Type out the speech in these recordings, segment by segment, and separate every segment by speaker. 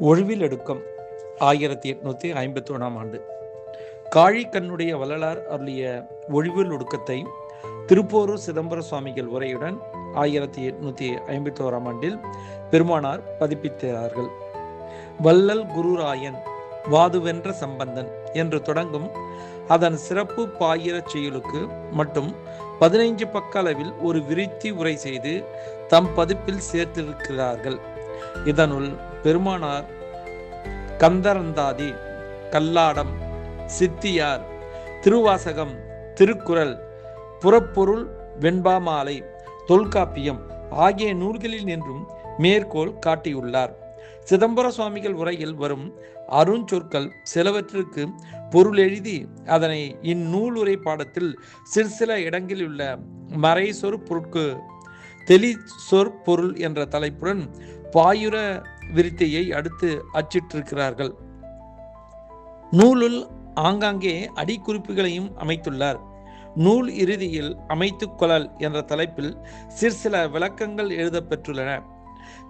Speaker 1: ஒழிவில் எடுக்கம் ஆயிரத்தி எட்நூத்தி ஐம்பத்தி ஒன்றாம் ஆண்டு காழிக்கண்ணுடைய வள்ளலார் அருளிய ஒழிவில் ஒடுக்கத்தை திருப்போரூர் சிதம்பர சுவாமிகள் உரையுடன் ஆயிரத்தி எட்நூத்தி ஐம்பத்தி ஓராம் ஆண்டில் பெருமானார் பதிப்பித்தார்கள். வள்ளல் குருராயன் வாதுவென்ற சம்பந்தன் என்று தொடங்கும் அதன் சிறப்பு பாயிரச் செயலுக்கு மட்டும் பதினைஞ்சு பக்க அளவில் ஒரு விருத்தி உரை செய்து தம் பதிப்பில் சேர்த்திருக்கிறார்கள். இதனுள் பெருமானார் கந்தரந்தாதி கல்லாடம் சித்தியார் திருவாசகம் திருக்குறள் புறப்பொருள் வெண்பாமாலை தொல்காப்பியம் ஆகிய நூல்களில் நின்றும் மேற்கோள் காட்டியுள்ளார். சிதம்பர சுவாமிகள் உரையில் வரும் அருஞ்சொற்கள் சிலவற்றிற்கு பொருள் எழுதி அதனை இந்நூலுரை பாடத்தில் சிற்சில இடங்களில் உள்ள மறை சொற் பொருட்கு தெளி பொருள் என்ற தலைப்புடன் பாயுர விருத்தியை அடுத்து அச்சிட்டிருக்கிறார்கள். நூலுள் ஆங்காங்கே அடிக்குறிப்புகளையும் அமைத்துள்ளார். நூல் இறுதியில் அமைத்துக் கொள்ளல் என்ற தலைப்பில் சிற்சில விளக்கங்கள் எழுதப்பெற்றுள்ளன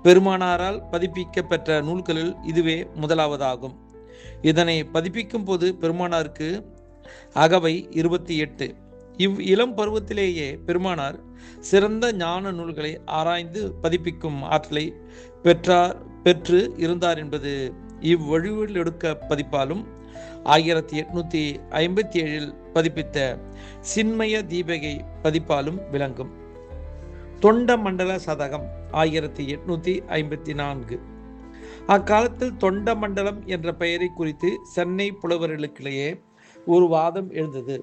Speaker 1: பெருமானாரால் பதிப்பிக்கப்பெற்ற நூல்களில் இதுவே முதலாவதாகும். இதனை பதிப்பிக்கும் போது பெருமானாருக்கு அகவை இருபத்தி எட்டு. இவ் இளம் பருவத்திலேயே பெருமானார் சிறந்த ஞான நூல்களை ஆராய்ந்து பதிப்பிக்கும் ஆற்றலை பெற்றார் பெற்று இருந்தார் என்பது இவ்வழிவில் எடுக்க பதிப்பாலும் ஆயிரத்தி எட்நூத்தி ஐம்பத்தி ஏழில் பதிப்பித்த சின்மய தீபகை பதிப்பாலும் விளங்கும். தொண்ட மண்டல சதகம் ஆயிரத்தி எட்நூத்தி ஐம்பத்தி நான்கு. அக்காலத்தில் தொண்ட மண்டலம் என்ற பெயரை குறித்து சென்னை புலவர்களுக்கிடையே ஒரு வாதம் எழுந்தது.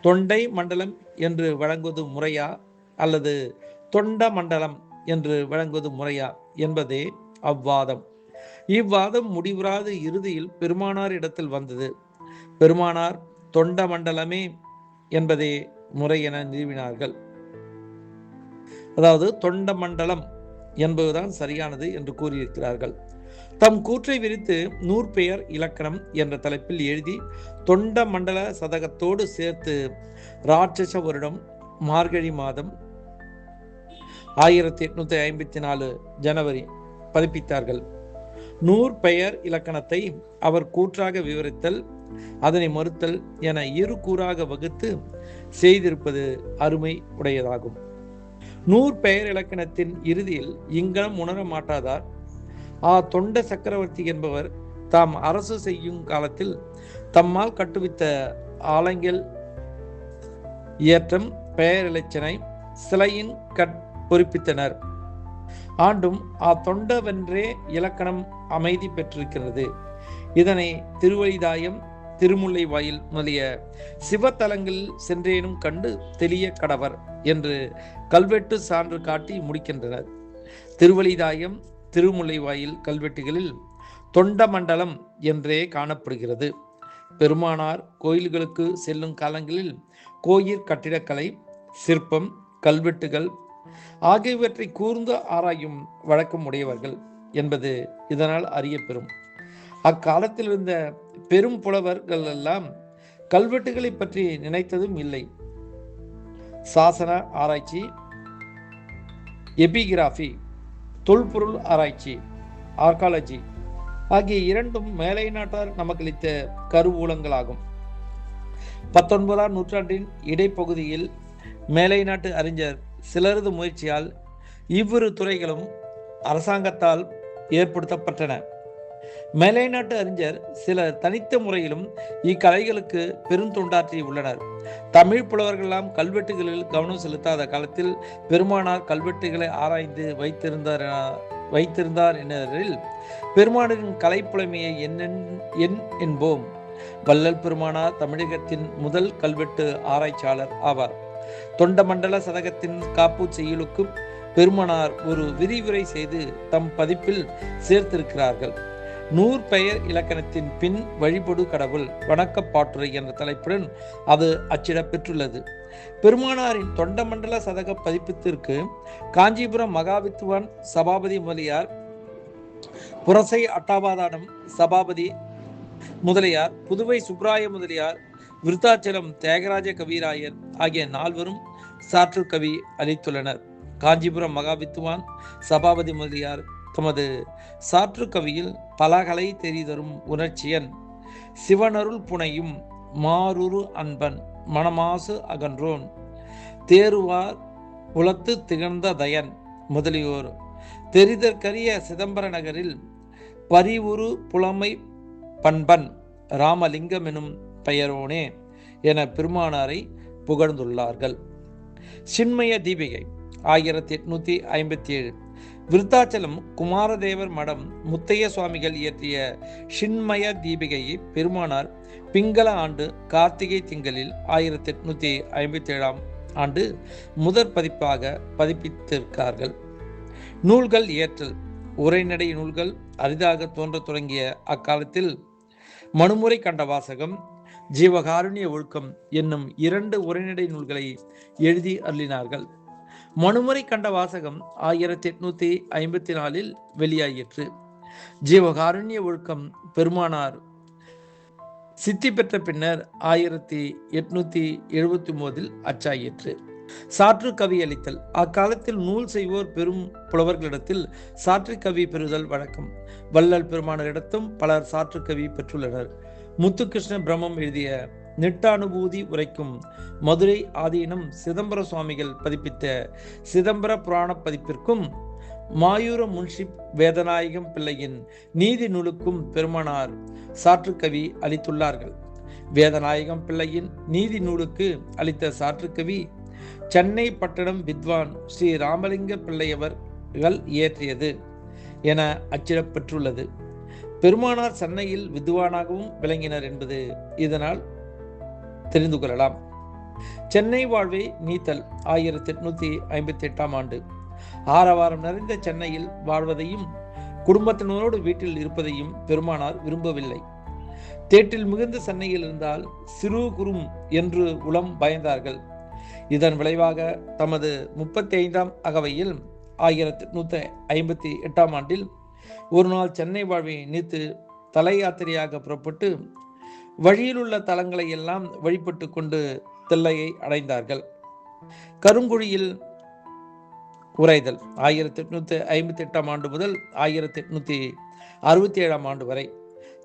Speaker 1: தொண்டை மண்டலம் என்று வழங்குவது முறையா அல்லது தொண்ட மண்டலம் என்று வழங்குவது முறையா? என்பதே அவ்வாதம். இவ்வாதம் முடிவுறாது இறுதியில் பெருமானார் இடத்தில் வந்தது. பெருமானார் தொண்ட மண்டலமே என்பதே முறை என நிறுவினார்கள் அதாவது தொண்ட மண்டலம் என்பதுதான் சரியானது என்று கூறியிருக்கிறார்கள். தம் கூற்றை விரித்து நூற்பெயர் இலக்கணம் என்ற தலைப்பில் எழுதி தொண்ட மண்டல சதகத்தோடு சேர்த்து ராட்சச வருடம் மார்கழி மாதம் ஆயிரத்தி எட்நூத்தி ஐம்பத்தி நாலு ஜனவரி பதிப்பித்தார்கள். நூர் பெயர் இலக்கணத்தை அவர் கூற்றாக விவரித்தல் அதனை மறுத்தல் என இரு கூறாக வகுத்து செய்திருப்பது அருமை உடையதாகும். நூர் பெயர் இலக்கணத்தின் இறுதியில் இங்கனம் உணர மாட்டாதார். ஆ தொண்ட சக்கரவர்த்தி என்பவர் தாம் அரசு செய்யும் காலத்தில் தம்மால் கட்டுவித்த ஆலங்கல் இயற்றம் பெயர் இலச்சனை சிலையின் கட் குறிப்பித்தனர். ஆண்டும் ஆ தொண்டவென்றே இலக்கணம் அமைதி பெற்றிருக்கிறது. இதனை திருவழிதாயம் திருமுல்லை வாயில் முதலிய சிவத்தலங்களில் சென்றேனும் கண்டு தெளிய கடவர் என்று கல்வெட்டு சான்று காட்டி முடிக்கின்றனர். திருவழிதாயம் திருமுல்லை வாயில் கல்வெட்டுகளில் தொண்டமண்டலம் என்றே காணப்படுகிறது. பெருமானார் கோயில்களுக்கு செல்லும் காலங்களில் கோயில் கட்டிடக்கலை சிற்பம் கல்வெட்டுகள் ஆகியவற்றை கூர்ந்து ஆராயும் வழக்கம் உடையவர்கள் என்பது இதனால் அறியப்பெறும் அக்காலத்தில் இருந்த பெரும் புலவர்கள் எல்லாம் கல்வெட்டுகளை பற்றி நினைத்ததும் இல்லை. சாசன ஆராய்ச்சி எபிகிராஃபி தொல்பொருள் ஆராய்ச்சி ஆர்காலஜி ஆகிய இரண்டும் மேலை நாட்டார் நமக்களித்த கருவூலங்களாகும். பத்தொன்பதாம் நூற்றாண்டின் இடைப்பகுதியில் மேலை நாட்டு அறிஞர் சிலரது முயற்சியால் இவ்விரு துறைகளும் அரசாங்கத்தால் ஏற்படுத்தப்பட்டன. மேலைநாட்டு அறிஞர் சில தனித்த முறையிலும் இக்கலைகளுக்கு பெருந்தொண்டாற்றி உள்ளனர். தமிழ் புலவர்களெல்லாம் கல்வெட்டுகளில் கவனம் செலுத்தாத காலத்தில் பெருமானார் கல்வெட்டுகளை ஆராய்ந்து வைத்திருந்தார் வைத்திருந்தார் என்னரில் பெருமானின் கலைப்புலமையை என்னென் என் என்போம். வள்ளல் பெருமானார் தமிழகத்தின் முதல் கல்வெட்டு ஆராய்ச்சியாளர் ஆவார். தொண்டமண்டல சதகத்தின் காப்பு செய்யுளுக்கும் பெருமனார் ஒரு விரிவுரை செய்து தம் பதிப்பில் சேர்த்திருக்கிறார்கள். நூற்பெயர் இலக்கணத்தின் பின் வழிபடு கடவுள் வணக்கப்பாட்டுரை என்ற தலைப்புடன் அது அச்சிடப்பெற்றுள்ளது. பெருமானாரின் தொண்டமண்டல சதக பதிப்பத்திற்கு காஞ்சிபுரம் மகாவித்துவான் சபாபதி முதலியார் புரசை அட்டாபாதானம் சபாபதி முதலியார் புதுவை சுப்ராய முதலியார் விருத்தாச்சலம் தியாகராஜ கவிராயர் ஆகிய நால்வரும் சாற்று கவி அளித்துள்ளனர். காஞ்சிபுரம் மகாவித்துவான் சபாபதி முதலியார் தமது சாற்று கவியில் பலகலை தெரிதரும் உணர்ச்சியன் சிவனருள் புனையும் மாருரு அன்பன் மணமாசு அகன்றோன் தேருவார் உலத்து திகழ்ந்த தயன் முதலியோர். தெரிதற்கரிய சிதம்பர நகரில் பரிவுரு புலமை பண்பன் ராமலிங்கம் எனும் பெயரோனே என பெருமானாரை புகழ்ந்துள்ளார்கள். சின்மய தீபிகை ஆயிரத்தி எட்நூத்தி ஐம்பத்தி ஏழு விருத்தாச்சலம் குமாரதேவர் மடம் முத்தைய சுவாமிகள் இயற்றிய சின்மய தீபிகையை பெருமானார் பிங்கள ஆண்டு கார்த்திகை திங்களில் ஆயிரத்தி எட்நூத்தி ஐம்பத்தி ஏழாம் ஆண்டு முதற் பதிப்பாக பதிப்பித்திருக்கார்கள். நூல்கள் இயற்றல் உரைநடை நூல்கள் அரிதாக தோன்றத் தொடங்கிய அக்காலத்தில் மனுமுறை கண்ட வாசகம் ஜீவகாருண்ய ஒழுக்கம் என்னும் இரண்டு உரைநடை நூல்களை எழுதி அருளினார்கள். மனுமுறை கண்ட வாசகம் ஆயிரத்தி எட்நூத்தி ஐம்பத்தி நாலில் வெளியாயிற்று. ஜீவகாருண்ய ஒழுக்கம் பெருமானார் சித்தி பெற்ற பின்னர் ஆயிரத்தி எட்நூத்தி எழுபத்தி ஒன்பதில் அச்சாயிற்று. சாற்று கவி அளித்தல். அக்காலத்தில் நூல் செய்வோர் பெரும் புலவர்களிடத்தில் சாற்று கவி பெறுதல் வழக்கம். வள்ளல் பெருமானரிடத்தும் பலர் சாற்று கவி பெற்றுள்ளனர். முத்துகிருஷ்ண பிரம்மம் எழுதிய நிட்டானுபூதி உரைக்கும் மதுரை ஆதீனம் சிதம்பர சுவாமிகள் பதிப்பித்த சிதம்பர புராண பதிப்பிற்கும் மாயூர முன்ஷிப் வேதநாயகம் பிள்ளையின் நீதி நூலுக்கும் பெருமானார் சாற்றுக்கவி அளித்துள்ளார்கள். வேதநாயகம் பிள்ளையின் நீதி நூலுக்கு அளித்த சாற்றுக்கவி சென்னை பட்டணம் வித்வான் ஸ்ரீ ராமலிங்க பிள்ளையவர்கள் இயற்றியது என அச்சிடப்பெற்றுள்ளது. பெருமானார் சென்னையில் வித்வானாகவும் விளங்கினர் என்பது இதனால் தெரிந்து கொள்ளலாம். சென்னை வாழ்வை நீத்தல் ஆயிரத்தி எட்நூத்தி ஐம்பத்தி எட்டாம் ஆண்டு. ஆரவாரம் நிறைந்த சென்னையில் வாழ்வதையும் குடும்பத்தினரோடு வீட்டில் இருப்பதையும் பெருமானார் விரும்பவில்லை. தேட்டில் மிகுந்த சென்னையில் இருந்தால் சிறு குறும் என்று உளம் பயந்தார்கள். இதன் விளைவாக தமது முப்பத்தி ஐந்தாம் அகவையில் ஆயிரத்தி எட்நூத்தி ஐம்பத்தி எட்டாம் ஆண்டில் ஒரு நாள் சென்னை வாழ்வை நீத்து தலை யாத்திரையாக புறப்பட்டு வழியில் உள்ள தலங்களை எல்லாம் வழிபட்டு கொண்டு தில்லையை அடைந்தார்கள். கருங்குழியில் உரைதல் ஆயிரத்தி எட்நூத்தி ஐம்பத்தி எட்டாம் ஆண்டு முதல் ஆயிரத்தி எட்நூத்தி அறுபத்தி ஏழாம் ஆண்டு வரை.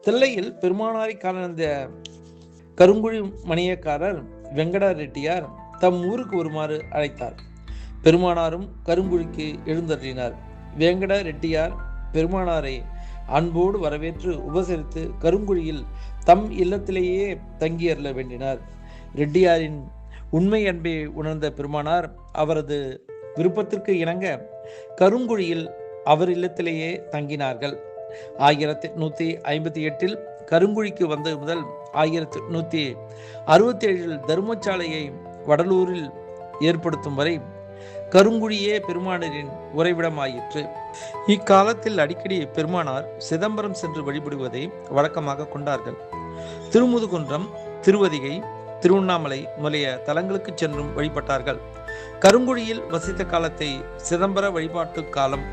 Speaker 1: தில்லையில் பெருமானாரை காணந்த கருங்குழி மணியக்காரர் வெங்கட ரெட்டியார் தம் ஊருக்கு வருமாறு அழைத்தார். பெருமானாரும் கருங்குழிக்கு எழுந்தருளினார். வேங்கட ரெட்டியார் பெருமானாரை அன்போடு வரவேற்று உபசரித்து கருங்குழியில் தம் இல்லத்திலேயே தங்கி அருள வேண்டினார். ரெட்டியாரின் உண்மை அன்பை உணர்ந்த பெருமானார் அவரது விருப்பத்திற்கு இணங்க கருங்குழியில் அவர் இல்லத்திலேயே தங்கினார்கள். ஆயிரத்தி நூற்றி ஐம்பத்தி எட்டில் கருங்குழிக்கு வந்த முதல் ஆயிரத்தி நூற்றி அறுபத்தி ஏழில் தர்மசாலையை வடலூரில் ஏற்படுத்தும் வரை கருங்குழியே பெருமானரின் உறைவிடமாயிற்று. இக்காலத்தில் அடிக்கடி பெருமானார் சிதம்பரம் சென்று வழிபடுவதை வழக்கமாக கொண்டார்கள். திருமுதுகுன்றம் திருவதிகை திருவண்ணாமலை முதலிய தலங்களுக்கு சென்றும் வழிபட்டார்கள். கருங்குழியில் வசித்த காலத்தை சிதம்பர வழிபாட்டு காலம்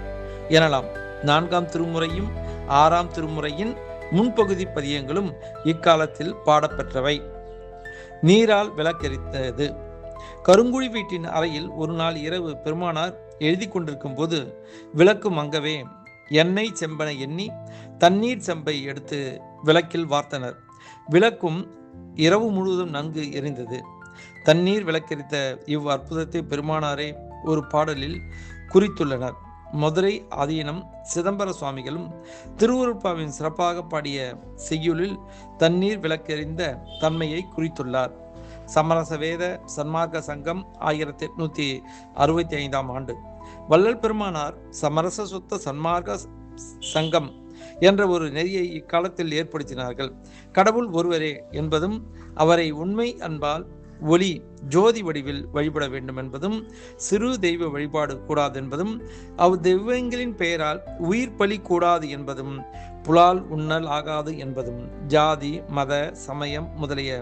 Speaker 1: எனலாம். நான்காம் திருமுறையும் ஆறாம் திருமுறையின் முன்பகுதி பதியங்களும் இக்காலத்தில் பாடப்பெற்றவை. நீரால் விளக்கெரித்தது. கருங்குழி வீட்டின் அறையில் ஒரு நாள் இரவு பெருமானார் எழுதி கொண்டிருக்கும் போது விளக்கு மங்கவே எண்ணெய் செம்பனை எண்ணி தண்ணீர் செம்பை எடுத்து விளக்கில் வார்த்தனர். விளக்கும் இரவு முழுவதும் நன்கு எரிந்தது. தண்ணீர் விளக்கரித்த இவ் அற்புதத்தை பெருமானாரே ஒரு பாடலில் குறித்துள்ளனர். மதுரை ஆதீனம் சிதம்பர சுவாமிகளும் திருவுருப்பாவின் சிறப்பாக பாடிய செய்யுளில் தண்ணீர் விளக்கெறிந்த தன்மையை குறித்துள்ளார். சமரச வேத சன்மார்க்க சங்கம் ஆயிரத்தி எட்நூத்தி அறுபத்தி ஐந்தாம் ஆண்டு. வள்ளல் பெருமானார் சமரச சுத்த சன்மார்க்க சங்கம் என்ற ஒரு நெறியை இக்காலத்தில் ஏற்படுத்தினார்கள். கடவுள் ஒருவரே என்பதும் அவரை உண்மை அன்பால் ஒளி ஜோதி வடிவில் வழிபட வேண்டும் என்பதும் சிறு தெய்வ வழிபாடு கூடாது என்பதும் அவ் தெய்வங்களின் பெயரால் உயிர் பலி கூடாது என்பதும் புலால் உண்ணல் ஆகாது என்பதும் ஜாதி மத சமயம் முதலிய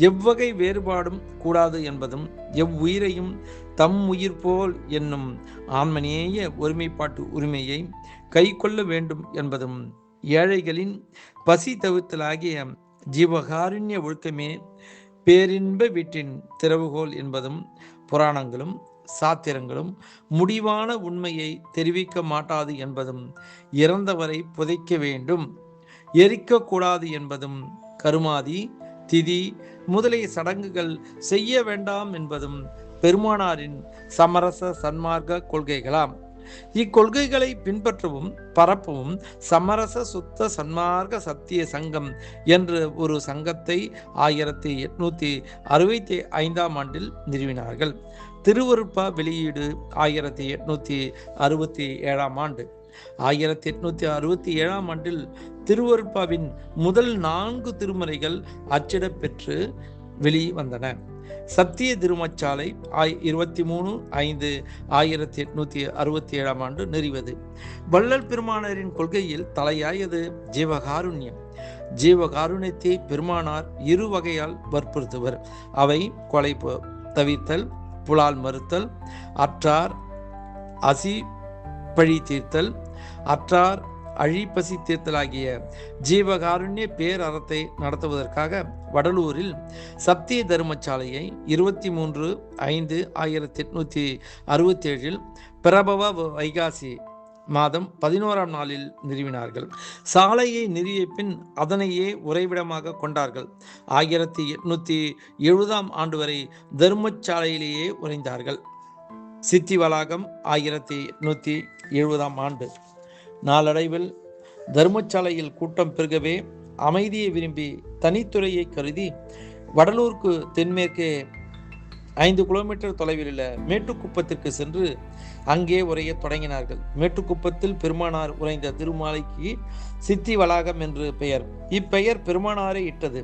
Speaker 1: எவ்வகை வேறுபாடும் கூடாது என்பதும் எவ்வுயிரையும் தம் உயிர் போல் என்னும் ஆண்மனேய ஒருமைப்பாட்டு உரிமையை கை கொள்ள வேண்டும் என்பதும் ஏழைகளின் பசி தவிர்த்தலாகிய ஜீவகாருண்ய ஒழுக்கமே பேரின்ப வீட்டின் திறவுகோல் என்பதும் புராணங்களும் சாத்திரங்களும் முடிவான உண்மையை தெரிவிக்க மாட்டாது என்பதும் இறந்தவரை புதைக்க வேண்டும். எரிக்கக்கூடாது என்பதும் கருமாதி திதி முதலிய சடங்குகள் செய்ய வேண்டாம் என்பதும் பெருமானாரின் சமரச சன்மார்க்க கொள்கைகளாம். இக்கொள்கைகளை பின்பற்றவும் பரப்பவும் சமரச சுத்த சன்மார்க்க சத்திய சங்கம் என்ற ஒரு சங்கத்தை ஆயிரத்தி எட்நூத்தி அறுபத்தி ஐந்தாம் ஆண்டில் நிறுவினார்கள். திருவருப்பா வெளியீடு ஆயிரத்தி எட்நூத்தி அறுபத்தி ஏழாம் ஆண்டு. ஆயிரத்தி எட்நூத்தி அறுபத்தி ஏழாம் ஆண்டில் திருவருப்பாவின் முதல் நான்கு திருமறைகள் அச்சிடப்பெற்று வெளிவந்தன. சத்திய திருமச்சாலை ஆய் இருபத்தி மூணு ஐந்து ஆயிரத்தி எட்நூத்தி அறுபத்தி ஏழாம் ஆண்டு நெறிவது. வள்ளல் பெருமானரின் கொள்கையில் தலையாயது ஜீவகாருண்யம். ஜீவகாருண்யத்தை பெருமானார் இரு வகையால் வற்புறுத்துவர். அவை கொலை தவிர்த்தல் புலால் மறுத்தல் அற்றார் அசி பழி தீர்த்தல் அற்றார் அழிப்பசி தீர்த்தல் ஆகிய ஜீவகாருண்ய பேரறத்தை நடத்துவதற்காக வடலூரில் சத்திய தர்மசாலையை இருபத்தி மூன்று ஐந்து ஆயிரத்தி எட்நூற்றி அறுபத்தி ஏழில் பிரபவ வைகாசி மாதம் பதினோராம் நாளில் நிறுவினார்கள். சாலையை நிறுவிய பின் அதனையே உறைவிடமாக கொண்டார்கள். ஆயிரத்தி எட்நூத்தி எழுபதாம் ஆண்டு வரை தர்மச்சாலையிலேயே உறைந்தார்கள். சித்தி வளாகம் ஆயிரத்தி எட்நூத்தி எழுபதாம் ஆண்டு. நாளடைவில் தர்மச்சாலையில் கூட்டம் பெருகவே அமைதியை விரும்பி தனித்துறையை கருதி வடலூருக்கு தென்மேற்கே ஐந்து கிலோமீட்டர் தொலைவில் உள்ள மேட்டுக்குப்பத்திற்கு சென்று அங்கே உரைய தொடங்கினார்கள். மேட்டுக்குப்பத்தில் பெருமானார் உரைந்த திருமாலைக்கு சித்தி வளாகம் என்று பெயர். இப்பெயர் பெருமானாரை இட்டது.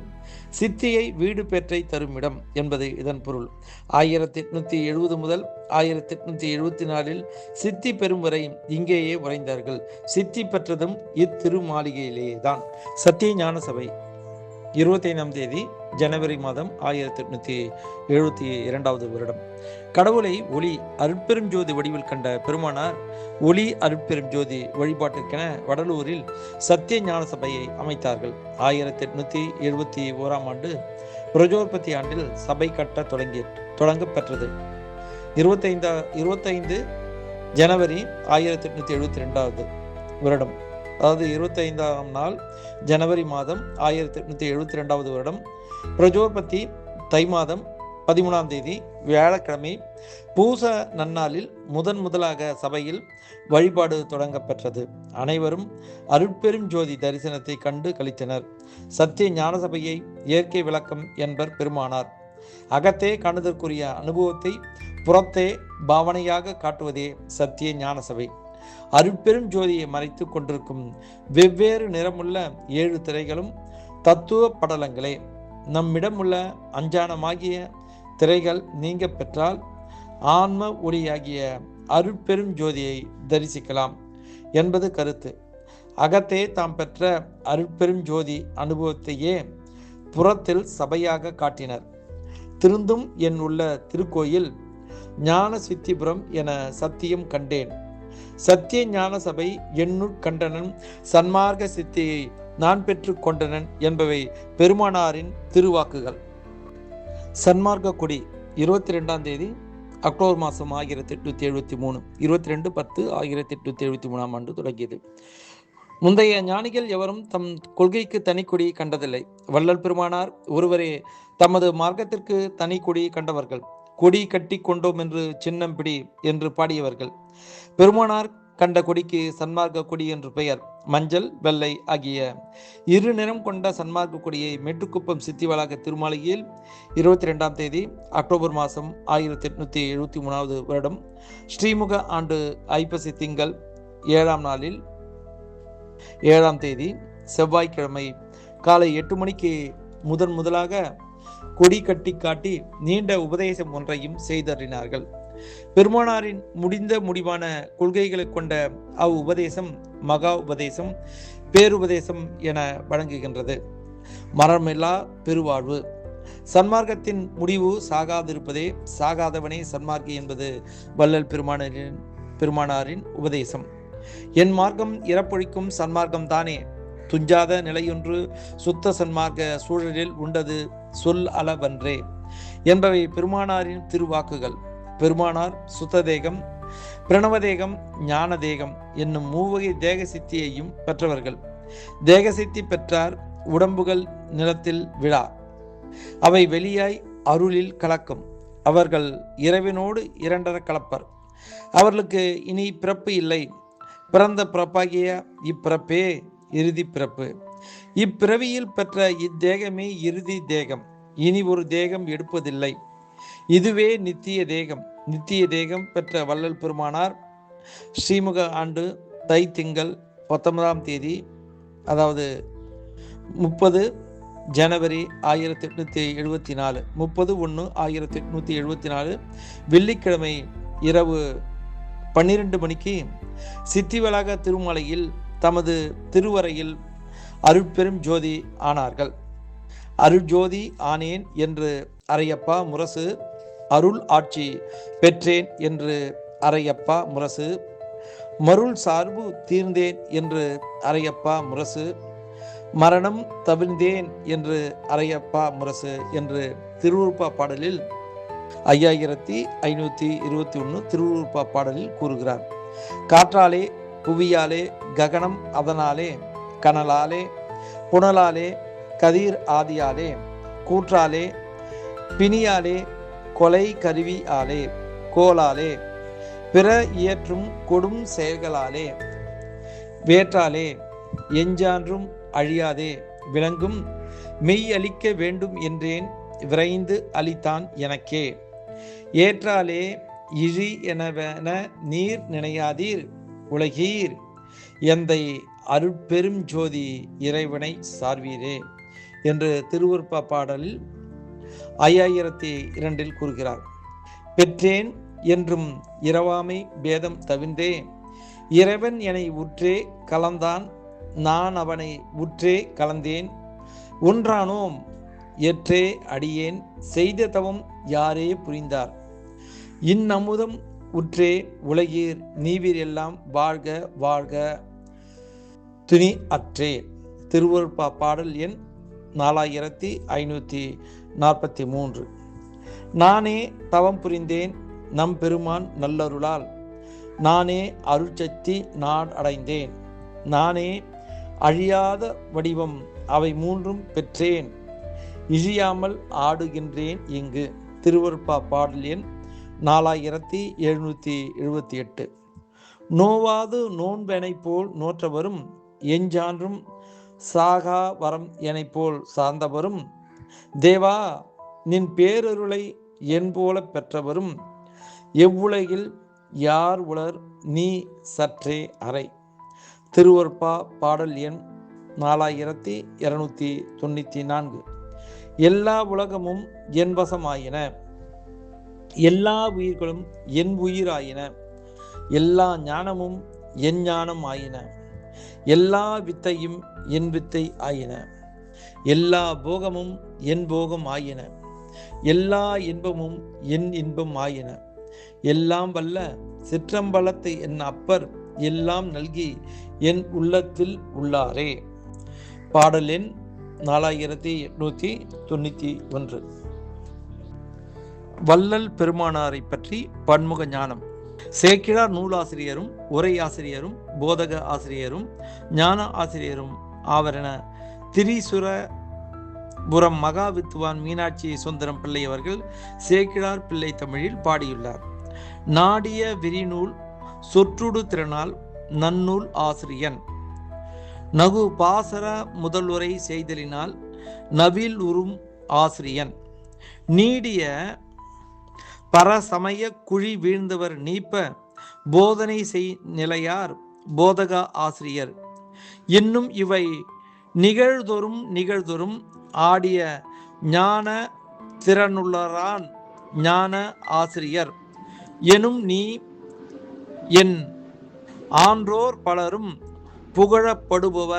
Speaker 1: சித்தியை வீடு பெற்றை தரும் இடம் என்பது இதன் பொருள். ஆயிரத்தி எட்நூத்தி எழுபது முதல் ஆயிரத்தி எட்நூத்தி எழுபத்தி நாலில் சித்தி பெறும் வரை இங்கேயே உறைந்தார்கள். சித்தி பெற்றதும் இத்திருமாளிகையிலேயே தான். சத்திய ஞான சபை. இருபத்தி ஐந்தாம் தேதி ஜனவரி மாதம் ஆயிரத்தி எட்நூத்தி எழுபத்தி இரண்டாவது வருடம். கடவுளை ஒளி அருட்பெரும் ஜோதி வடிவில் கண்ட பெருமானார் ஒளி அருட்பெரும் ஜோதி வழிபாட்டிற்கென வடலூரில் சத்திய ஞான சபையை அமைத்தார்கள். ஆயிரத்தி எட்நூத்தி எழுபத்தி ஓராம் ஆண்டு பிரஜோற்பத்தி ஆண்டில் சபை கட்ட தொடங்கி தொடங்க பெற்றது. இருபத்தைந்தா இருபத்தைந்து ஜனவரி ஆயிரத்தி எட்நூத்தி எழுபத்தி ரெண்டாவது வருடம். அதாவது இருபத்தைந்தாம் நாள் ஜனவரி மாதம் ஆயிரத்தி எட்நூற்றி எழுபத்தி ரெண்டாவது வருடம் பிரஜோபதி தை மாதம் பதிமூணாம் தேதி வியாழக்கிழமை பூச நன்னாளில் முதன் முதலாக சபையில் வழிபாடு தொடங்கப்பெற்றது அனைவரும் அருட்பெரும் ஜோதி தரிசனத்தை கண்டு கழித்தனர் சத்திய ஞான சபையை இயற்கை விளக்கம் என்பர் பெருமானார். அகத்தே காணுதற்குரிய அனுபவத்தை புறத்தே பாவனையாக காட்டுவதே சத்திய ஞான சபை. அருட்பெரும் ஜோதியை மறைத்து கொண்டிருக்கும் வெவ்வேறு நிறமுள்ள ஏழு திரைகளும் தத்துவ படலங்களே. நம்மிடம் உள்ள அஞ்சானமாகிய திரைகள் நீங்க பெற்றால் ஆன்ம ஒளியாகிய அருட்பெரும் ஜோதியை தரிசிக்கலாம் என்பது கருத்து. அகத்தே தாம் பெற்ற அருட்பெரும் ஜோதி அனுபவத்தையே புறத்தில் சபையாக காட்டினர். திருந்தும் என் உள்ள திருக்கோயில் ஞான சித்திபுரம் என சத்தியம் கண்டேன். சத்திய ஞான சபை என்னுட் கண்டனன் சன்மார்க்க சித்தியை நான் பெற்று கொண்டனன் என்பவை பெருமானாரின் திருவாக்குகள். சன்மார்க்க கொடி இருபத்தி ரெண்டாம் தேதி அக்டோபர் மாதம் ஆயிரத்தி எட்நூத்தி எழுபத்தி மூணு இருபத்தி ரெண்டு பத்து ஆயிரத்தி எட்நூத்தி எழுபத்தி மூணாம் ஆண்டு தொடங்கியது. முந்தைய ஞானிகள் எவரும் தம் கொள்கைக்கு தனிக்குடி கண்டதில்லை. வள்ளல் பெருமானார் ஒருவரே தமது மார்க்கத்திற்கு தனிக்குடி கண்டவர்கள். கொடி கட்டி கொண்டோம் என்று சின்னம் பிடி என்று பாடியவர்கள். பெருமானார் கண்ட கொடிக்கு சன்மார்க்க கொடி என்று பெயர். மஞ்சள் வெள்ளை ஆகிய இரு நிறம் கொண்ட சன்மார்க்க கொடியை மேட்டுக்குப்பம் சித்திவளாக திருமாளிகையில் இருபத்தி ரெண்டாம் தேதி அக்டோபர் மாதம் ஆயிரத்தி எட்நூத்தி எழுபத்தி மூணாவது வருடம் ஸ்ரீமுக ஆண்டு ஐப்பசி திங்கள் ஏழாம் நாளில் ஏழாம் தேதி செவ்வாய்க்கிழமை காலை எட்டு மணிக்கு முதன் முதலாக கொடி கட்டி காட்டி நீண்ட உபதேசம் ஒன்றையும் செய்தறினார்கள். பெருமானாரின் முடிந்த முடிவான கொள்கைகளை கொண்ட அவ் உபதேசம் மகா உபதேசம் பேருபதேசம் என வழங்குகின்றது. மரமில்லா பெருவாழ்வு. சன்மார்க்கத்தின் முடிவு சாகாதிருப்பதே சாகாதவனே சன்மார்க்கி என்பது வள்ளல் பெருமானாரின் பெருமானாரின் உபதேசம். என் மார்க்கம் இறப்பொழிக்கும் சன்மார்க்கம் தானே. துஞ்சாத நிலையொன்று சுத்த சன்மார்க்க சூழலில் உண்டது சொல் அளவன்றே. என்பவை பெருமானாரின் திருவாக்குகள். பெருமானார் சுத்ததேகம் பிரணவதேகம் ஞானதேகம் என்னும் மூவகை தேக சித்தியையும் பெற்றவர்கள். தேக சித்தி பெற்றார் உடம்புகள் நிலத்தில் விழா. அவை வெளியாய் அருளில் கலக்கும். அவர்கள் இரவினோடு இரண்டர கலப்பர். அவர்களுக்கு இனி பிறப்பு இல்லை. பிறந்த பிறப்பாகிய இப்பிறப்பே இறுதி பிறப்பு. இப்பிறவியில் பெற்ற இத்தேகமே இறுதி தேகம். இனி ஒரு தேகம் எடுப்பதில்லை. இதுவே நித்திய தேகம். நித்திய தேகம் பெற்ற வள்ளல் பெருமானார் ஸ்ரீமுக ஆண்டு தை திங்கள் பத்தொன்பதாம் தேதி அதாவது முப்பது ஜனவரி ஆயிரத்தி எட்நூற்றி எழுபத்தி நாலு முப்பது ஒன்று ஆயிரத்தி எட்நூற்றி எழுபத்தி நாலு வெள்ளிக்கிழமை இரவு பன்னிரெண்டு மணிக்கு சித்திவளாக திருமலையில் தமது திருவரையில் அருட்பெரும் ஜோதி ஆனார்கள். அருட்ஜோதி ஆனேன் என்று அரையப்பா முரசு அருள் ஆட்சி பெற்றேன் என்று அரையப்பா முரசு. மருள் சார்பு தீர்ந்தேன் என்று அரையப்பா முரசு. மரணம் தவிர்ந்தேன் என்று அரையப்பா முரசு என்று திருவுருப்பா பாடலில் ஐயாயிரத்தி ஐநூற்றி இருபத்தி ஒன்று திருவுருப்பா பாடலில் கூறுகிறார். காற்றாலே புவியாலே ககனம் அதனாலே கனலாலே புனலாலே கதிர் ஆதியாலே கூற்றாலே பிணியாலே கொலை கருவி ஆலே கோலாலே பிற இயற்றும் கொடும் செயல்களாலே வேற்றாலே எஞ்சான்றும் அழியாதே விளங்கும் மெய் அளிக்க வேண்டும் என்றேன் விரைந்து அளித்தான் எனக்கே. ஏற்றாலே இழி எனவென நீர் நினையாதீர் உலகீர் எந்தை அருட்பெரும் ஜோதி இறைவனை சார்வீரே என்று திருவுருப்ப பாடலில் ஐயாயிரத்தி இரண்டில் கூறுகிறார் பெற்றேன் என்றும் இரவாமை பேதம் தவிர்ந்தே இறைவன் என்னை உற்றே கலந்தான் நான் அவனை உற்றே கலந்தேன். ஒன்றானோம் ஏற்றே அடியேன் செய்த தவம் யாரே புரிந்தார்? இந்நமுதம் உற்றே உலகீர் நீவீர் எல்லாம் வாழ்க வாழ்க துணி அற்றே. திருவருப்பா பாடல் எண் நாலாயிரத்தி ஐநூற்றி நாற்பத்தி மூன்று. நானே தவம் புரிந்தேன் நம் பெருமான் நல்லருளால். நானே அருட்சக்தி நான் அடைந்தேன். நானே அழியாத வடிவம் அவை மூன்றும் பெற்றேன். இழியாமல் ஆடுகின்றேன் இங்கு. திருவருப்பா பாடல் எண் நாலாயிரத்தி எழுநூற்றி எழுபத்தி எட்டு. நோவாது நோன்பெனை போல் நோற்றவரும் எஞ்சான்றும் சாகா வரம் எனைப் போல் சார்ந்தவரும் தேவா நின் பேரருளை என் போல பெற்றவரும் எவ்வுலகில் யார் உலர் நீ சற்றே அறை. திருவொற்பா பாடல் எண் நாலாயிரத்தி இருநூத்தி தொண்ணூற்றி நான்கு. எல்லா உலகமும் என் வசமாயின. எல்லா உயிர்களும் என் உயிராயின. எல்லா ஞானமும் என் ஞானம் ஆயின எல்லா வித்தையும் என் வித்தை ஆயின. எல்லா போகமும் என் போகம் ஆயின. எல்லா இன்பமும் என் இன்பம் ஆயின. எல்லாம் வல்ல சிற்றம்பலத்தை என் அப்பர் எல்லாம் நல்கி என் உள்ளத்தில் உள்ளாரே. பாடல் எண் நாலாயிரத்தி எட்நூத்தி தொண்ணூத்தி ஒன்று. வள்ளல் பெருமானாரை பற்றி பன்முக ஞானம். சேக்கிழார் நூலாசிரியரும் உரை ஆசிரியரும் போதக ஆசிரியரும் ஞான ஆசிரியரும் திரிசுரபுரம் மகா வித்வான் மீனாட்சி சுந்தரம் பிள்ளை அவர்கள் சேக்கிழார் பிள்ளை தமிழில் பாடியுள்ளார். நாடிய விரிநூல் சொற்றுடு திறனால் நன்னூல் ஆசிரியன். நகு பாசர முதல்வரை செய்தலினால் நவில் உறும் ஆசிரியன். நீடிய பரசமய குழி வீழ்ந்தவர் நீப்ப போதனை செய் நிலையார் போதக ஆசிரியர். இன்னும் இவை நிகழ்தொறும் நிகழ்தொறும் ஆடிய ஞான திறனுள்ளரான் ஞான ஆசிரியர். எனும் நீ என் ஆன்றோர் பலரும் புகழப்படுபவ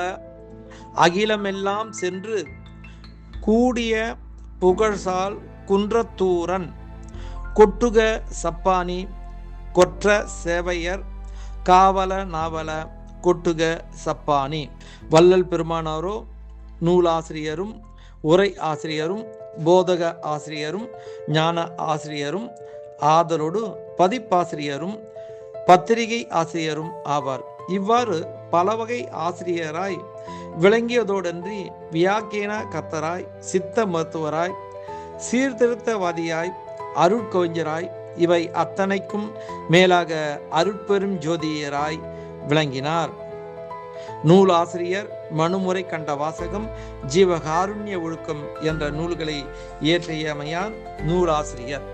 Speaker 1: அகிலமெல்லாம் சென்று கூடிய புகழ்சால் குன்றத்தூரன் கொட்டுக சப்பானி கொற்ற சேவையர் காவல நாவல கொட்டுக சப்பானி. வள்ளல் பெருமானாரோ நூலாசிரியரும் உரை ஆசிரியரும் போதக ஆசிரியரும் ஞான ஆசிரியரும் ஆதலோடு பதிப்பாசிரியரும் பத்திரிகை ஆசிரியரும் ஆவார். இவ்வாறு பல வகை ஆசிரியராய் விளங்கியதோடன்றி வியாக்கியன கத்தராய் சித்த மருத்துவராய் சீர்திருத்தவாதியாய் அருட்கவிஞராய் இவை அத்தனைக்கும் மேலாக அருட்பெரும் ஜோதியராய் விளங்கினார். நூலாசிரியர் மனுமுறை கண்ட வாசகம் ஜீவகாருண்ய ஒழுக்கம் என்ற நூல்களை இயற்றியமையான் நூலாசிரியர்.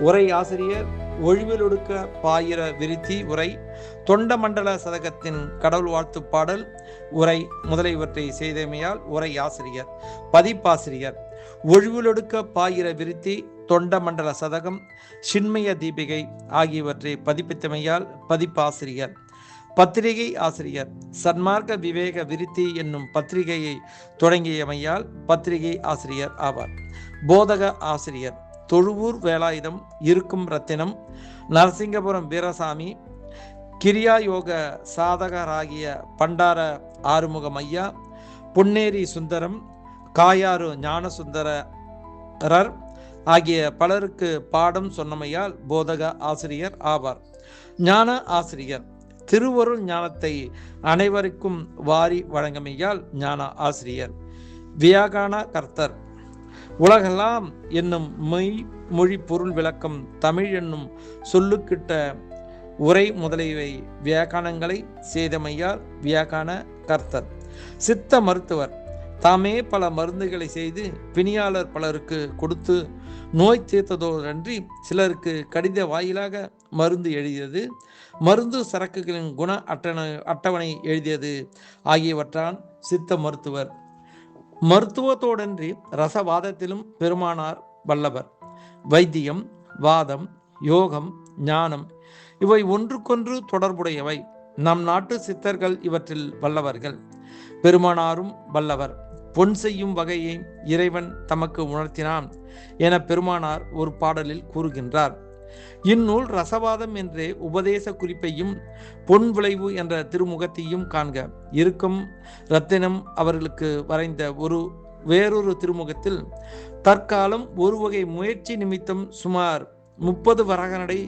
Speaker 1: உரை ஆசிரியர் ஒழிவிலொடுக்க பாயிர விருத்தி உரை தொண்டமண்டல சதகத்தின் கடவுள் வாழ்த்து பாடல் உரை முதலியவற்றை செய்தமையால் உரை ஆசிரியர் பதிப்பாசிரியர். ஒழிவிலொடுக்க பாயிர விருத்தி தொண்டமண்டல சதகம் சின்மய தீபிகை ஆகியவற்றை பதிப்பித்தமையால் பதிப்பாசிரியர். பத்திரிகை ஆசிரியர் சன்மார்க்க விவேக விருத்தி என்னும் பத்திரிகையை தொடங்கியமையால் பத்திரிகை ஆசிரியர் ஆவார். போதக ஆசிரியர் தொழுவூர் வேலாயுதம் இருக்கும் ரத்தினம் நரசிங்கபுரம் வீரசாமி கிரியாயோக சாதகராகிய பண்டார ஆறுமுகம் ஐயா பொன்னேரி சுந்தரம் காயாறு ஞானசுந்தரர் ஆகிய பலருக்கு பாடம் சொன்னமையால் போதக ஆசிரியர் ஆவார். ஞான ஆசிரியர் திருவருள் ஞானத்தை அனைவருக்கும் வாரி வழங்கமையால் ஞான ஆசிரியர் வியாகான கர்த்தர். உலகெல்லாம் என்னும் மெய் மொழி பொருள் விளக்கம் தமிழ் என்னும் சொல்லுக்கிட்ட உரை முதலியவை வியாக்கானங்களை செய்தமையால் வியாக்கான கர்த்தர். சித்த மருத்துவர் தாமே பல மருந்துகளை செய்து பிணியாளர் பலருக்கு கொடுத்து நோய் தீர்த்ததோடன்றி சிலருக்கு கடித வாயிலாக மருந்து எழுதியது மருந்து சரக்குகளின் குண அட்டணை அட்டவணை எழுதியது ஆகியவற்றான் சித்த மருத்துவர். மருத்துவத்தோடன்றி ரசவாதத்திலும் பெருமானார் வல்லவர். வைத்தியம் வாதம் யோகம் ஞானம் இவை ஒன்றுக்கொன்று தொடர்புடையவை. நம் நாட்டு சித்தர்கள் இவற்றில் வல்லவர்கள். பெருமானாரும் வல்லவர். பொன் செய்யும் வகையை இறைவன் தமக்கு உணர்த்தினான் என பெருமானார் ஒரு பாடலில் கூறுகின்றார். இந்நூல் ரசவாதம் என்றே உபதேச குறிப்பையும் பொன் விளைவு என்ற திருமுகத்தையும் காண்க. இருக்கும் ரத்தினம் அவர்களுக்கு வரைந்த ஒரு வேறொரு திருமுகத்தில் தற்காலம் ஒரு வகை முயற்சி நிமித்தம் சுமார் முப்பது வரகனடை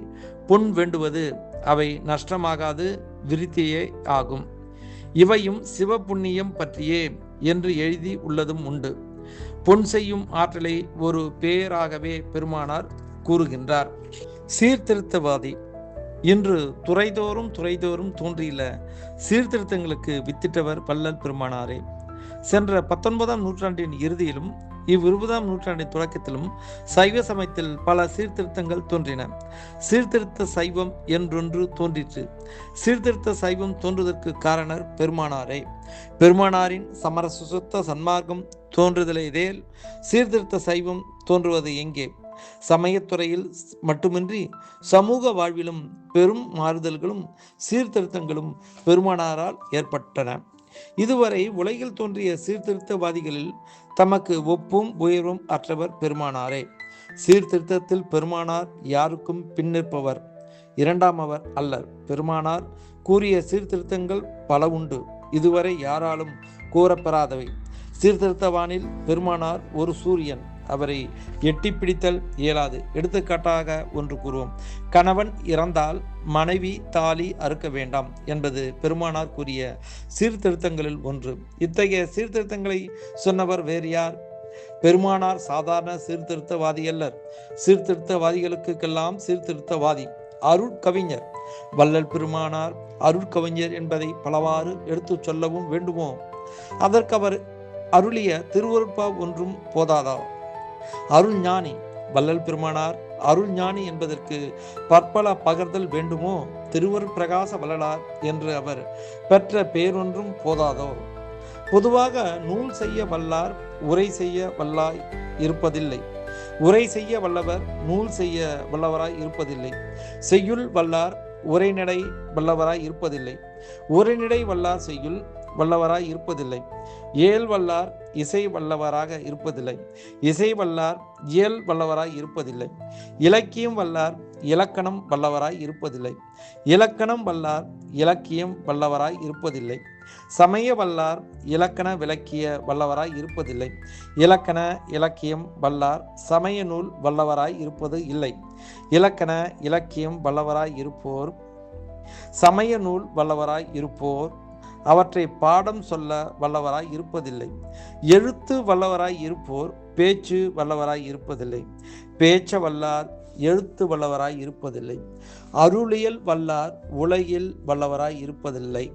Speaker 1: பொன் வேண்டுவது அவை நஷ்டமாகாது விருத்தியே ஆகும். இவையும் சிவ புண்ணியம் பற்றியே என்று எழுதி உள்ளதும் உண்டு. பொன் செய்யும் ஆற்றலை ஒரு பேராகவே பெருமானார் கூறுகின்றார். சீர்திருத்தவாதி. இன்று துறைதோறும் துறைதோறும் தோன்றியுள்ள சீர்திருத்தங்களுக்கு வித்திட்டவர் பல்லல் பெருமானாரே. சென்ற பத்தொன்பதாம் நூற்றாண்டின் இறுதியிலும் இவ்விருபதாம் நூற்றாண்டின் தொடக்கத்திலும் சைவ சமயத்தில் பல சீர்திருத்தங்கள் தோன்றின. சீர்திருத்த சைவம் என்றொன்று தோன்றிற்று. சீர்திருத்த சைவம் தோன்றுவதற்கு காரணர் பெருமானாரே. பெருமானாரின் சமரசுத்த சன்மார்க்கம் தோன்றுதலேதேல் சீர்திருத்த சைவம் தோன்றுவது எங்கே? சமயத்துறையில் மட்டுமின்றி சமூக வாழ்விலும் பெரும் மாறுதல்களும் சீர்திருத்தங்களும் பெருமானாரால் ஏற்பட்டன. இதுவரை உலகில் தோன்றிய சீர்திருத்தவாதிகளில் தமக்கு ஒப்பும் உயர்வும் அற்றவர் பெருமானாரே. சீர்திருத்தத்தில் பெருமானார் யாருக்கும் பின்னிற்பவர் இரண்டாம் அவர் அல்லர். பெருமானார் கூறிய சீர்திருத்தங்கள் பல உண்டு. இதுவரை யாராலும் கூறப்பெறாதவை. சீர்திருத்தவானில் பெருமானார் ஒரு சூரியன் அவரை எட்டி பிடித்தல் இயலாது. எடுத்துக்காட்டாக ஒன்று கூறுவோம். கணவன் இறந்தால் மனைவி தாலி அறுக்க வேண்டாம் என்பது பெருமானார் கூறிய சீர்திருத்தங்களில் ஒன்று. இத்தகைய சீர்திருத்தங்களை சொன்னவர் வேறு யார்? பெருமானார் சாதாரண சீர்திருத்தவாதி அல்லர் சீர்திருத்தவாதிகளுக்கெல்லாம் சீர்திருத்தவாதி அருட்கவிஞர். வள்ளல் பெருமானார் அருட்கவிஞர் என்பதை பலவாறு எடுத்துச் சொல்லவும் வேண்டுமோ? அதற்கு அவர் அருளிய திருவருட்பா ஒன்றும் போதாதா? அருள் ஞானி வள்ளல் பெருமானார் அருள் ஞானி என்பதற்கு பற்பல பகர்தல் வேண்டுமோ? திருவருள் பிரகாச வள்ளலார் என்று அவர் பெற்ற பேரொன்றும் போதாதோ? பொதுவாக நூல் செய்ய வல்லார் உரை செய்ய வல்லாய் இருப்பதில்லை. உரை செய்ய வல்லவர் நூல் செய்ய வல்லவராய் இருப்பதில்லை. செய்யுள் வல்லார் உரைநடை வல்லவராய் இருப்பதில்லை. உரைநடை வல்லார் செய்யுள் வல்லவராய் இருப்பதில்லை. ஏல் வல்லார் இசை வல்லவராக இருப்பதில்லை. இசை வல்லார் இயல் வல்லவராய் இருப்பதில்லை. இலக்கியம் வல்லார் இலக்கணம் வல்லவராய் இருப்பதில்லை. இலக்கணம் வல்லார் இலக்கியம் வல்லவராய் இருப்பதில்லை. சமய வல்லார் இலக்கண விளக்கிய வல்லவராய் இருப்பதில்லை. இலக்கண இலக்கியம் வல்லார் சமய நூல் வல்லவராய் இருப்பது இல்லை. இலக்கண இலக்கியம் வல்லவராய் இருப்போர் சமய நூல் வல்லவராய் இருப்போர் அவற்றை பாடம் சொல்ல வல்லவராய் இருப்பதில்லை. எழுத்து வல்லவராய் இருப்போர் பேச்சு வல்லவராய் இருப்பதில்லை. பேச்ச வல்லார் எழுத்து வல்லவராய் இருப்பதில்லை. அருளியல் வல்லார் உலகில் வல்லவராய் இருப்பதில்லை.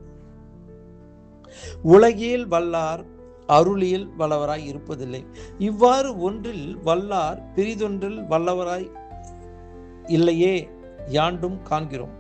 Speaker 1: உலகில் வல்லார் அருளியல் வல்லவராய் இருப்பதில்லை. இவ்வாறு ஒன்றில் வல்லார் பிரிதொன்றில் வல்லவராய் இல்லையே யாண்டும் காண்கிறோம்.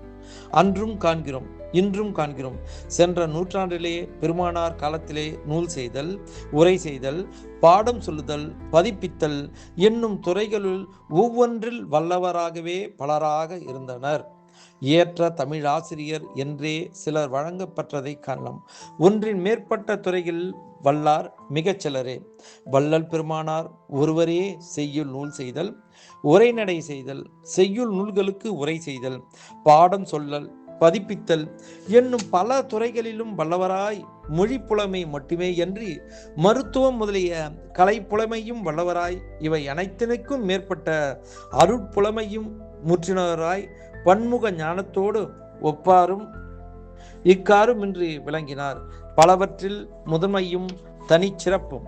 Speaker 1: அன்றும் காண்கிறோம். இன்றும் காண்கிறோம். சென்ற நூற்றாண்டிலே பெருமானார் காலத்திலே நூல் செய்தல் உரை செய்தல் பாடம் சொல்லுதல் பதிப்பித்தல் என்னும் துறைகளுள் ஒவ்வொன்றில் வல்லவராகவே பலராக இருந்தனர். ஏற்ற தமிழ் ஆசிரியர் என்றே சிலர் வழங்கப்பட்டதை காணலாம். ஒன்றின் மேற்பட்ட துறையில் வல்லார் மிகச் சிலரே. வள்ளல் பெருமானார் ஒருவரே செய்யுள் நூல் செய்தல் உரைநடை செய்தல் செய்யுள் நூல்களுக்கு உரை செய்தல் பாடம் சொல்லல் பதிப்பித்தல். என்னும் பல துறைகளிலும் வல்லவராய் மொழி புலமை மட்டுமே அன்றி மருத்துவம் முதலிய கலைப்புலமையும் வல்லவராய். இவை அனைத்தினுக்கும் மேற்பட்ட அருட்புலமையும் முற்றினராய் பன்முக ஞானத்தோடு ஒப்பாரும் இக்காரும் இன்றி விளங்கினார். பலவற்றில் முதன்மையும் தனிச்சிறப்பும்.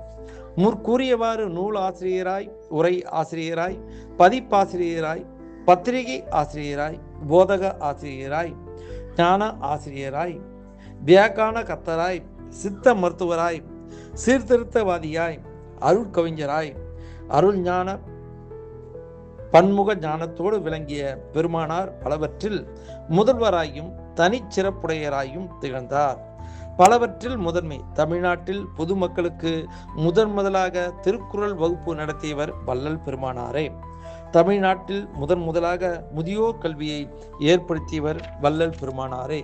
Speaker 1: முற்கூறியவாறு நூல் ஆசிரியராய் உரை ஆசிரியராய் பதிப்பாசிரியராய் பத்திரிகை ஆசிரியராய் போதக ஆசிரியராய் ஞான ஆசிரியராய் வியாக்கான கத்தராய் சித்த மருத்துவராய் சீர்திருத்தவாதியாய் அருட்கவிஞராய் அருள் ஞான பன்முக ஞானத்தோடு விளங்கிய பெருமானார் பலவற்றில் முதல்வராயும் தனிச்சிறப்புடையராயும் திகழ்ந்தார். பலவற்றில் முதன்மை தமிழ்நாட்டில் பொதுமக்களுக்கு முதன் முதலாக திருக்குறள் வகுப்பு நடத்தியவர் வள்ளல் பெருமானாரே. தமிழ்நாட்டில் முதன் முதலாக முதியோர் கல்வியை ஏற்படுத்தியவர் வள்ளல் பெருமானாரே.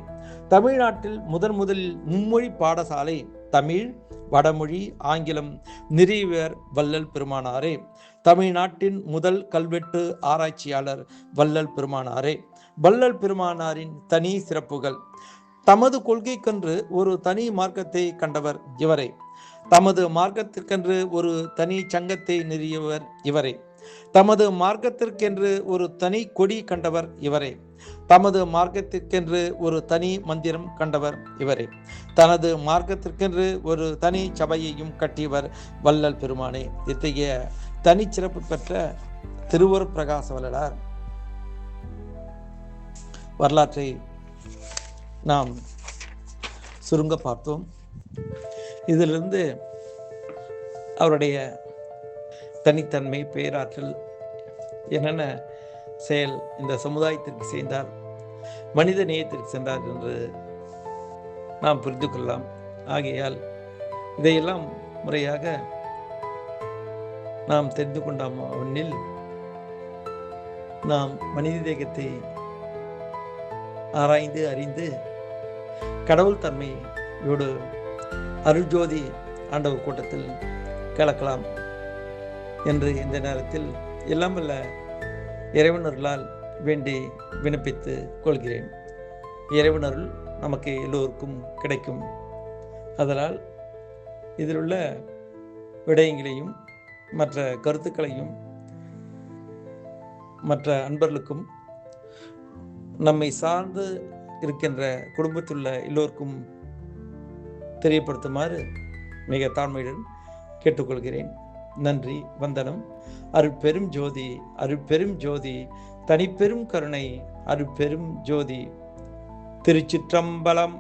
Speaker 1: தமிழ்நாட்டில் முதன் முதலில் மும்மொழி பாடசாலை தமிழ் வடமொழி ஆங்கிலம் நிறுவியவர் வள்ளல் பெருமானாரே. தமிழ்நாட்டின் முதல் கல்வெட்டு ஆராய்ச்சியாளர் வள்ளல் பெருமானாரே. வள்ளல் பெருமானாரின் தனி சிறப்புகள். தமது கொள்கைக்கென்று ஒரு தனி மார்க்கத்தை கண்டவர் இவரே. தமது மார்க்கத்திற்கென்று ஒரு தனி சங்கத்தை நிறுவியவர் இவரே. தமது மார்க்கத்திற்கென்று ஒரு தனி கொடி கண்டவர் இவரே. தமது மார்க்கத்திற்கென்று ஒரு தனி மந்திரம் கண்டவர் இவரே. தனது மார்க்கத்திற்கென்று ஒரு தனி சபையையும் கட்டியவர் வள்ளல் பெருமானே. இத்தகைய தனிச்சிறப்பு பெற்ற திருவூர் பிரகாச வள்ளலார். வரலாற்றை நாம் சுருங்க பார்த்தோம். இதிலிருந்து அவருடைய தனித்தன்மை பேராற்றல் என்னென்ன செயல் இந்த சமுதாயத்திற்கு செய்தார் மனித நேயத்திற்கு சென்றார் என்று நாம் புரிந்து கொள்ளலாம். ஆகையால் இதையெல்லாம் முறையாக நாம் தெரிந்து கொண்டாம் அவனில் நாம் மனித தேகத்தை ஆராய்ந்து அறிந்து கடவுள் தன்மையோடு அருள்ஜோதி ஆண்டவர் கூட்டத்தில் கலக்கலாம். என்று இந்த நேரத்தில் எல்லாம் இறைவனர்களால் வேண்டி விண்ணப்பித்து கொள்கிறேன். இறைவனருள் நமக்கு எல்லோருக்கும் கிடைக்கும். அதனால் இதில் உள்ள விடயங்களையும் மற்ற கருத்துக்களையும் மற்ற அன்பர்களுக்கும் நம்மை சார்ந்து இருக்கின்ற குடும்பத்துள்ள எல்லோருக்கும் தெரியப்படுத்துமாறு மிக தாழ்மையுடன் கேட்டுக்கொள்கிறேன். நன்றி வந்தனம். அருட்பெரும் ஜோதி அருட்பெரும் ஜோதி தனிப்பெரும் கருணை அருட்பெரும் ஜோதி. திருச்சிற்றம்பலம்